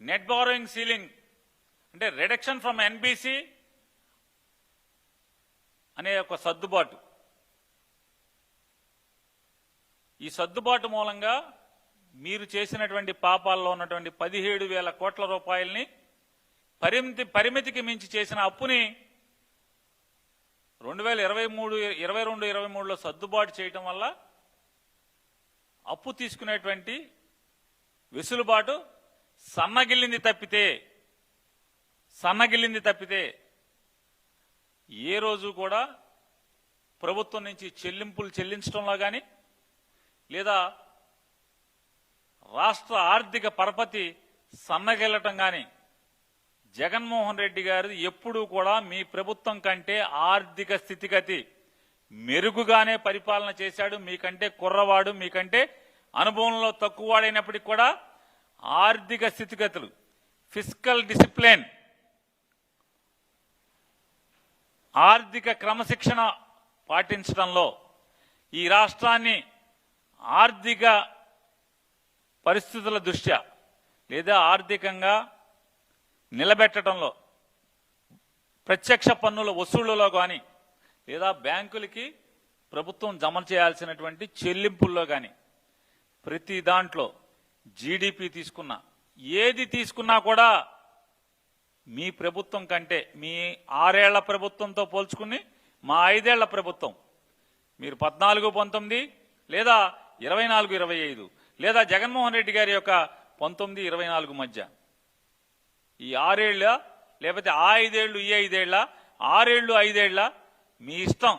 Net borrowing ceiling అంటే reduction from NBC అనే ఒక సర్దుబాటు. ఈ సర్దుబాటు మూలంగా మీరు చేసినటువంటి పాపాల్లో ఉన్నటువంటి పదిహేడు వేల కోట్ల రూపాయల్ని పరిమితి పరిమితికి మించి చేసిన అప్పుని రెండు వేల ఇరవై మూడు ఇరవై రెండు ఇరవై మూడులో సర్దుబాటు చేయటం వల్ల అప్పు తీసుకునేటువంటి వెసులుబాటు సన్నగిల్లింది తప్పితే సన్నగిల్లింది తప్పితే ఏ రోజు కూడా ప్రభుత్వం నుంచి చెల్లింపులు చెల్లించడంలో కానీ లేదా రాష్ట్ర ఆర్థిక పరపతి సన్నగిల్లటం కానీ జగన్మోహన్ రెడ్డి గారు ఎప్పుడూ కూడా మీ ప్రభుత్వం కంటే ఆర్థిక స్థితిగతి మెరుగుగానే పరిపాలన చేశాడు. మీకంటే కుర్రవాడు మీకంటే అనుభవంలో తక్కువవాడైనప్పటికీ కూడా ఆర్థిక స్థితిగతులు ఫిజికల్ డిసిప్లిన్ ఆర్థిక క్రమశిక్షణ పాటించడంలో ఈ రాష్ట్రాన్ని ఆర్థిక పరిస్థితుల దృష్ట్యా లేదా ఆర్థికంగా నిలబెట్టడంలో ప్రత్యక్ష పన్నుల వసూళ్ళలో కానీ లేదా బ్యాంకులకి ప్రభుత్వం జమ చేయాల్సినటువంటి చెల్లింపుల్లో కానీ ప్రతి దాంట్లో జీడిపి తీసుకున్నా. ఏది తీసుకున్నా కూడా మీ ప్రభుత్వం కంటే మీ ఆరేళ్ళ ప్రభుత్వంతో పోల్చుకుని మా ఐదేళ్ళ ప్రభుత్వం. మీరు పద్నాలుగు పంతొమ్మిది లేదా ఇరవై నాలుగు ఇరవై ఐదు లేదా జగన్మోహన్ రెడ్డి గారి యొక్క పంతొమ్మిది ఇరవై నాలుగు మధ్య. ఈ ఆరేళ్ళ లేకపోతే ఆ ఐదేళ్ళు ఈ ఐదేళ్ళ ఆరేళ్ళు ఐదేళ్ళ మీ ఇష్టం.